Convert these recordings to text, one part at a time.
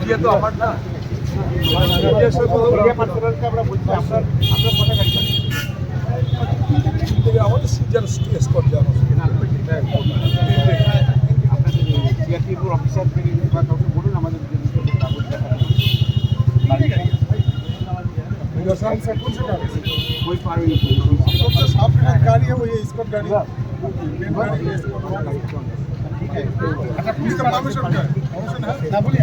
Media তো আমার না মিডিয়ার সঙ্গে কথা বলে আমরা বলছি আপনার আপনার কথা গাড়ি থেকে আমাদের সিজন স্কট যাওয়া আপনাদের সিআরপিএফ অফিসার থেকে বা কাউকে বলুন আমাদের যে কাগজ দেখাতে। कोई पार नहीं सबसे साफ गाड़ी है वो ये स्कॉट गाड़ी है मेन गाड़ी ये स्कॉट वाला। ठीक है अच्छा पुलिस का परमिशन क्या है परमिशन है ना बोलिए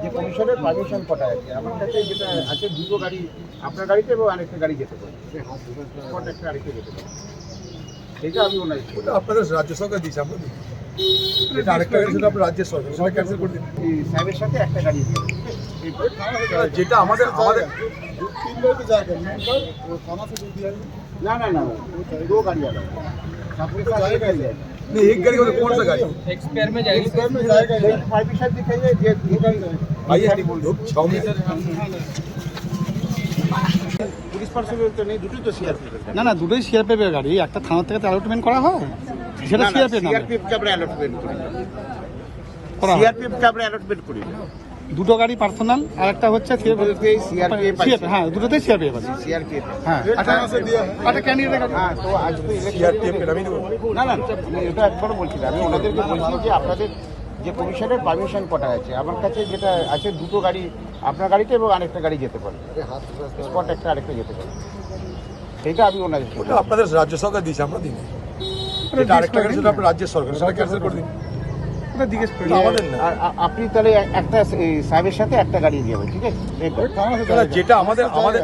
যে কমিশনের পারমিশন কটা আছে আমার কাছে যেটা আছে দুটো গাড়ি আপনার গাড়িতে এবং আরেকটা গাড়ি যেতে পারে একটা যেতে পারে রাজ্য সরকার এটা আরেকটা গাড়ি সরকার ক্যান্সেল করে সাথে একটা গাড়ি যেটা আমাদের না না না দু গাড়ি আলাদা नहीं एक गाड़ी मतलब कौन सा गाड़ी एक्सपायर में जाएगा एक फाइव साथ दिखाइए ये दो गाड़ी जाएगा आइए धूप छाव में পুলিশ পার্সোনাল তো নেই দুটোই তো সিআরপি না না দুটোই সিআরপি গাড়ি একটা থানা থেকে অ্যালটমেন্ট করা হয় সেটা সিআরপি না সিআরপিএফ কে আমরা অ্যালটমেন্ট করি করা হয়। সিআরপিএফ কে আমরা অ্যালটমেন্ট করি দুটো গাড়ি পার্সোনাল আর একটা হচ্ছে হ্যাঁ দুটোতেই সিআরপি আছে সিআরপিএফ হ্যাঁ একটা একটা ক্যান্ডিডেট হ্যাঁ তো আজ তো সিআরপিএফ কে না না এটা না আমি ওনাদেরকে বলছি যে আপনাদের যে কমিশনের পারমিশন কটা আছে আমার কাছে যেটা আছে দুটো গাড়ি আপনার গাড়িতে এবং আরেকটা গাড়ি যেতে পারে। স্পট একটা আরেকটা যেতে পারে। সেটা আমি ওনাদের ওটা আপনাদের রাজ্য সরকার দিয়েছে আমরা দিই এটা আরেকটা গাড়ি সেটা আপনার রাজ্যের সরকার সেটা ক্যান্সেল করে দিন। ওটা জিজ্ঞেস করি এটা আমাদের না আর আ- আপনি তাহলে এ- একটা এই সাহেবের সাথে একটা গাড়ি দিয়ে যাবেন ঠিক আছে এই তো? না, যেটা আমাদের আমাদের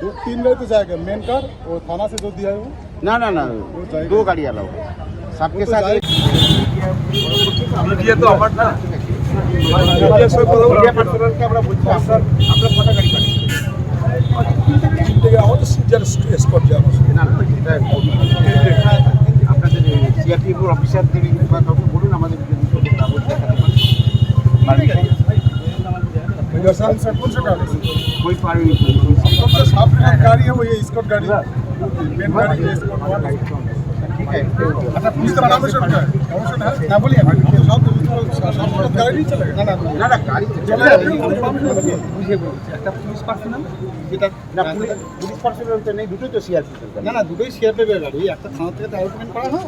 दो तीन लोग तो जाएगा मेन कार वो थाना से जो दिया है वो না না না দো গাড়ি अलाउ सबके साथ एक মিডিয়া তো আমার না মিডিয়ার সঙ্গে কথা বলে মিডিয়া পার্সোনালকে আমরা বলছি আপনার আপনার কটা গাড়ি পাঠিয়ে থেকে আমাদের সিজন স্কট যাওয়া না না এটা আপনাদের সিআরপিএফ অফিসার থেকে বা কাউকে বলুন আমাদের পারে कौन सा गाड़ी कोई पार नहीं सबसे साफ गाड़ी है वो ये स्कॉट गाड़ी है मेन गाड़ी ये स्कॉट वाला। ठीक है अच्छा पुलिस का परमिशन क्या है परमिशन है ना बोलिए हम तो साफ साफ गाड़ी नहीं चलेगा ना ना না না গাড়ি चले अपनी परमिशन है বুঝিয়ে বলছি একটা পুলিশ পার্সোনাল যেটা না পুলিশ পুলিশ পার্সোনাল তো নেই দুটোই তো সিআরপি না না দুটোই সিআরপি গাড়ি একটা থানা থেকে অ্যালটমেন্ট করা হয়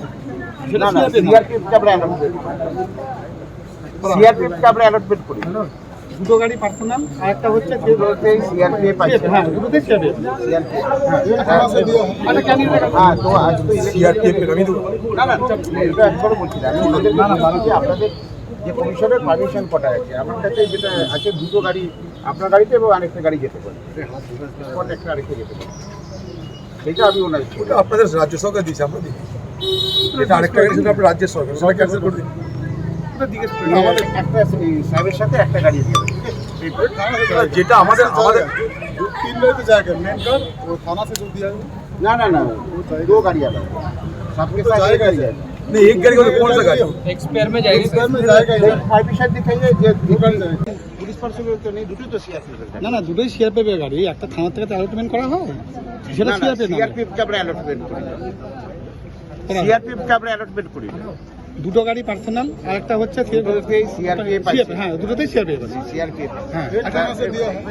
না না সিআরপিএফ কে আমরা সিআরপিএফকে আমরা অ্যালটমেন্ট করি। দুটো গাড়ি পার্সোনাল আর একটা হচ্ছে সিআরপিএফ হ্যাঁ দুটোতে সিআরপিএফ। আচ্ছা, হ্যাঁ তো আজ তো সিআরপিএফ আমি না না এটা বলছি না। আপনাদের যে কমিশনের পারমিশন কটা আছে আমার কাছে যেটা আছে দুটো গাড়ি আপনার গাড়িতে এবং আরেকটা গাড়ি যেতে পারে। একটা আরেকটা যেতে পারে। আমি আপনাদের রাজ্য সরকার দিয়েছে আমরা দিই। আরেকটা গাড়ি সেটা আপনার রাজ্য সরকার সেটা ক্যান্সেল করে দিন। জিজ্ঞেস করি আমাদের একটা এই সাহেবের সাথে একটা গাড়ি দিয়ে দেবেন, ঠিক আছে? थाना से না, যেটা আমাদের আমাদের दो तीन लोग तो जाएगा मेन कार वो थाना से जो दिया है वो না না না दो गाड़ी अलाउ सबके साथ एक गाड़ी जाएगा नहीं एक गाड़ी मतलब कौन सा गाड़ी एक्सपायर में जाएगा एक फाइव साथ दिखाइए যে दो गाड़ी जाएगा পুলিশ পার্সোনাল তো নেই দুটোই তো সিআরপি না না দুটোই সিআরপি গাড়ি একটা থানা থেকে অ্যালটমেন্ট করা হয় সেটা সিআরপি না সিআরপিএফ কে আমরা অ্যালটমেন্ট করি সিআরপিএফ কে আমরা অ্যালটমেন্ট করি দুটো গাড়ি পার্সোনাল আর একটা হচ্ছে বলতে সিআরপিএফ আছে হ্যাঁ দুটোতেই সিআরপি সিআরপিএফ হ্যাঁ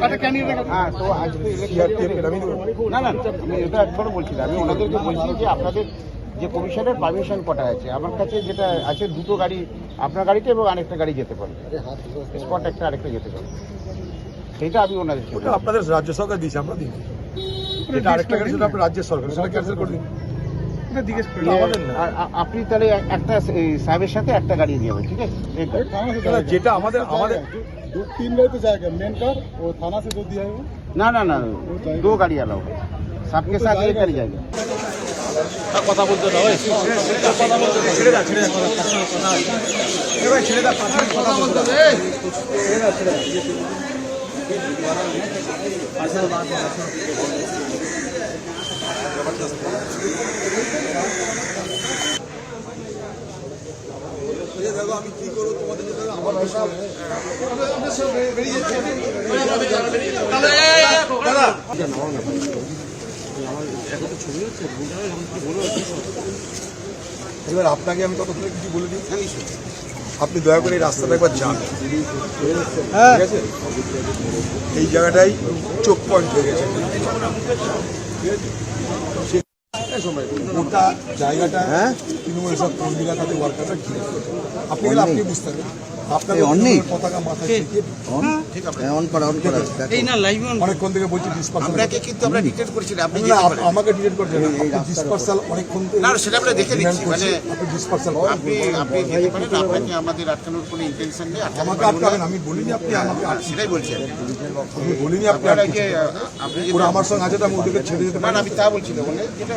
একটা ক্যান্ডিডেট হ্যাঁ তো আজ তো সিআরপিএফ কে নামিয়ে দেবো না না আমি এটা একবারও বলছি আমি ওনাদেরকে বলছি যে আপনাদের যে কমিশনের পারমিশন কটা আছে আমার কাছে যেটা আছে দুটো গাড়ি আপনার গাড়িতে এবং আরেকটা গাড়ি যেতে পারে। স্পট একটা আরেকটা যেতে পারে। সেটা আমি ওনাদের ওটা আপনাদের রাজ্য সরকার দিয়েছে আমরা দিই এটা আরেকটা গাড়ি সেটা আপনার রাজ্যের সরকার সেটা ক্যান্সেল করে দিন। জিজ্ঞেস করি এটা আমাদের না আর আ- আপনি তাহলে একটা এই সাহেবের সাথে একটা গাড়ি দিয়ে যাবেন ঠিক আছে এই তো? না, যেটা আমাদের আমাদের दो तीन लोग तो जाएगा मेन कार वो थाना से जो दिया है वो ना ना ना दो गाड़ी अलाउ सबके साथ एक गाड़ी जाएगा কথা বলতে দাও এই, কথা বলতে দাও, ছেড়ে দাও ছেড়ে দাও কথা পার্সোনাল কথা আছে এ ভাই ছেড়ে দাও দাও পার্সোনাল বাদ দাও এবার আপনাকে আমি ততক্ষণে কিছু বলে দিই। আপনি দয়া করে এই রাস্তাটা একবার যান। ঠিক আছে? এই জায়গাটাই চোখ পয়েন্ট হয়ে গেছে। জায়গাটা তৃণমূল সব কর্মীরা তাদের ওয়ার্কাররা ঘিরে ফেলেছে। আপনি গেলে আপনি বুঝতে পারবেন অনেকক্ষণ থেকে বলছি আপনাকে কিন্তু আমরা ডিটেক্ট করেছি আপনি পারেন। আমাকে ডিটেক্ট করতে ডিসপার্সাল অনেকক্ষণ না, সেটা আমরা দেখে মানে- আপনি ডিসপার্সাল আপনি আপনি যেতে পারেন আপনাকে আমাদের আটকানোর কোনো ইন্টেনশন নেই আমাকে আটকাবেন আমি বলিনি আপনি আমাকে সেটাই বলছি আমি। বলিনি আপনি আটকে আপনি আমার সঙ্গে আছে তো আমি ওদেরকে ছেড়ে যেতে না পারি। আমি তা বলছি না মানে যেটা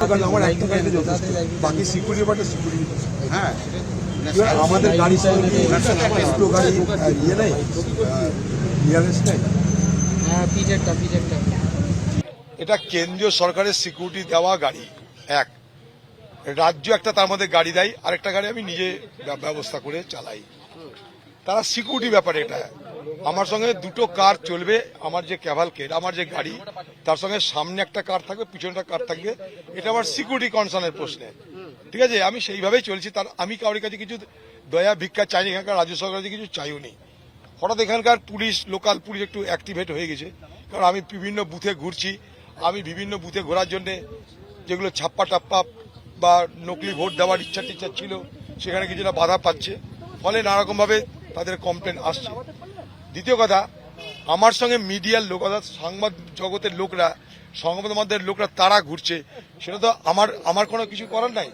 কারণ আমার একটা গাড়িতে যথেষ্ট। বাকি সিকিউরিটি ব্যাপারটা সিকিউরিটি হ্যাঁ আমাদের গাড়ি দুটো গাড়ি ইয়ে নেই? নেই? এটা কেন্দ্রীয় সরকারের সিকিউরিটি দেওয়া গাড়ি এক। রাজ্য একটা তার মধ্যে গাড়ি দেয় আরেকটা গাড়ি আমি নিজে ব্যবস্থা করে চালাই। তারা সিকিউরিটি ব্যাপারে এটা। আমার সঙ্গে দুটো কার চলবে, আমার যে ক্যাভালকেট আমার যে গাড়ি, তার সঙ্গে সামনে একটা কার থাকবে, পিছনে একটা কার থাকবে, এটা আমার সিকিউরিটি কনসার্নের প্রশ্নে। ঠিক আছে? আমি সেইভাবেই চলছি, তার আমি কারোর কাছে কিছু দয়া, ভিক্ষা চাইনি, এখানকার রাজ্য সরকারের কাছে কিছু চাইও নি। হঠাৎ এখানকার পুলিশ লোকাল পুলিশ একটু অ্যাক্টিভেট হয়ে গেছে, কারণ আমি বিভিন্ন বুথে ঘুরছি, আমি বিভিন্ন বুথে ঘোরার জন্যে যেগুলো ছাপ্পা টাপ্পা বা নকলি ভোট দেওয়ার ইচ্ছা টিচ্ছা ছিল, সেখানে কিছুটা বাধা পাচ্ছে। ফলে নানারকমভাবে তাদের কমপ্লেন আসছে। দ্বিতীয় কথা, আমার সঙ্গে মিডিয়ার লোক অর্থাৎ সংবাদ জগতের লোকরা, সংবাদ মাধ্যমের লোকরা তারা ঘুরছে। সেটা তো আমার আমার কোনো কিছু করার নাই।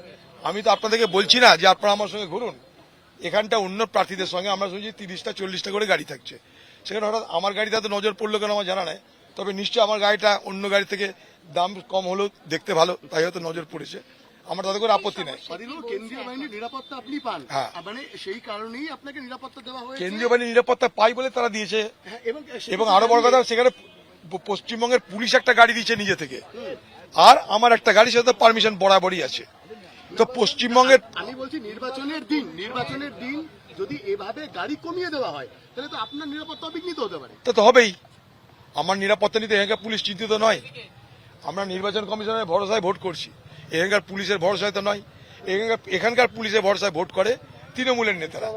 আমি তো আপনাদেরকে বলছি না যে আপনারা আমার সঙ্গে ঘুরুন। এখানটা অন্য প্রার্থীদের সঙ্গে আমরা শুনছি তিরিশটা, চল্লিশটা করে গাড়ি থাকছে। সেখানে হঠাৎ আমার গাড়িতে তো নজর পড়ল কেন আমার জানা নাই। তবে নিশ্চয়ই আমার গাড়িটা অন্য গাড়ি থেকে দাম কম হলেও দেখতে ভালো, তাই হয়তো নজর পড়েছে। আমার তাতে করে আপত্তি নাই। কেন্দ্রীয় বাহিনীর নিরাপত্তা আপনি পান। হ্যাঁ। মানে সেই কারণেই আপনাকে নিরাপত্তা দেওয়া হয়েছে। কেন্দ্রীয় বাহিনী নিরাপত্তা পাই বলে তারা দিয়েছে। হ্যাঁ, এবং আরও বড় কথা সেখানে পশ্চিমবঙ্গের পুলিশ একটা গাড়ি দিচ্ছে নিজে থেকে। আর আমার একটা গাড়ি সাথে পারমিশন বরাবরই আছে। তো পশ্চিমবঙ্গের আমি বলছি নির্বাচনের দিন নির্বাচনের দিন যদি এভাবে গাড়ি কমিয়ে দেওয়া হয় তাহলে তো আপনার নিরাপত্তা বিঘ্নিত হতে পারে। তা তো হবেই। আমার নিরাপত্তা নিতে এখানকার পুলিশ চিন্তিত নয়। আমরা নির্বাচন কমিশনের ভরসায় ভোট করছি। এখানকার পুলিশের ভরসায় তো নয়। এখানকার এখানকার পুলিশের ভরসায় ভোট করে তৃণমূলের নেতারা।